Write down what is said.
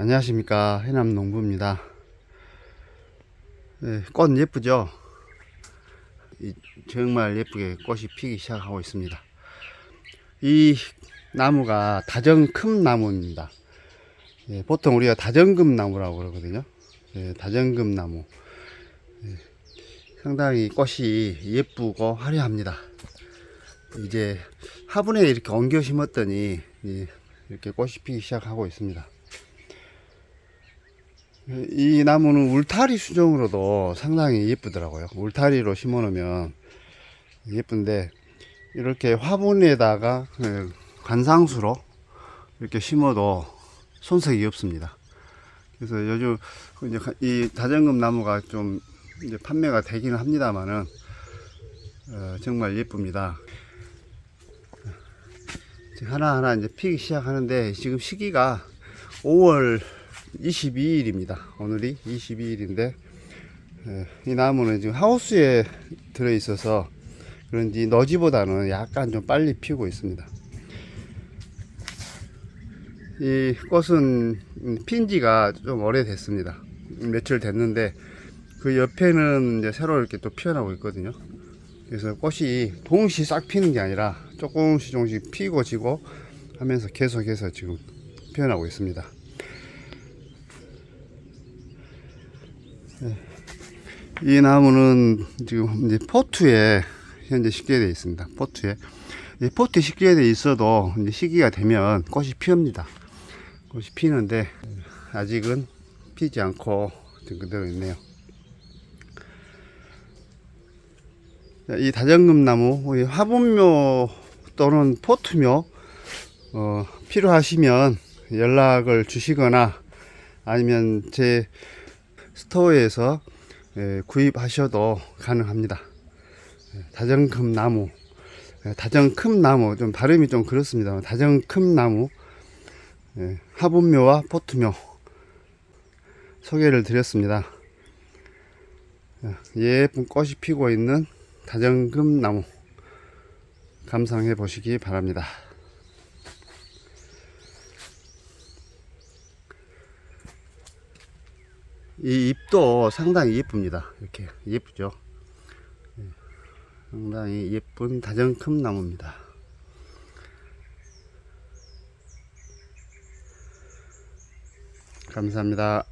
안녕하십니까 해남 농부입니다. 네, 꽃 예쁘죠? 이, 정말 예쁘게 꽃이 피기 시작하고 있습니다. 이 나무가 다정금 나무입니다. 예, 보통 우리가 다정금 나무라고 그러거든요. 예, 다정금 나무. 예, 상당히 꽃이 예쁘고 화려합니다. 이제 화분에 이렇게 옮겨 심었더니 이- 이렇게 꽃이 피기 시작하고 있습니다. 이 나무는 울타리 수종으로도 상당히 예쁘더라고요. 울타리로 심어 놓으면 예쁜데 이렇게 화분에다가 그 관상수로 이렇게 심어도 손색이 없습니다. 그래서 요즘 이 다정금 나무가 좀 이제 판매가 되기는 합니다만은 어, 정말 예쁩니다. 하나하나 이제 피기 시작하는데 지금 시기가 5월 22일입니다. 오늘이 22일인데 이 나무는 지금 하우스에 들어 있어서 그런지 너지보다는 약간 좀 빨리 피우고 있습니다. 이 꽃은 핀지가 좀 오래됐습니다. 며칠 됐는데 그 옆에는 이제 새로 이렇게 또 피어나고 있거든요. 그래서 꽃이 동시 싹 피는 게 아니라 조금씩 조금씩 피고 지고 하면서 계속해서 지금 피어나고 있습니다. 이 나무는 지금 이제 포트에 현재 식재되어 있습니다. 포트에. 이 포트에 식재되어 있어도 이제 시기가 되면 꽃이 피웁니다. 꽃이 피는데 아직은 피지 않고 지금 그대로 있네요. 자, 이 다정금나무, 이 화분묘 또는 포트묘 어, 필요하시면 연락을 주시거나 아니면 제 스토어에서 예, 구입하셔도 가능합니다. 예, 다정금 나무, 예, 다정금 나무 좀 발음이 좀 그렇습니다. 다정금 나무 예, 화분묘와 포트묘 소개를 드렸습니다. 예, 예쁜 꽃이 피고 있는 다정금 나무 감상해 보시기 바랍니다. 이 잎도 상당히 예쁩니다. 이렇게 예쁘죠. 예, 상당히 예쁜 다정금 나무입니다. 감사합니다.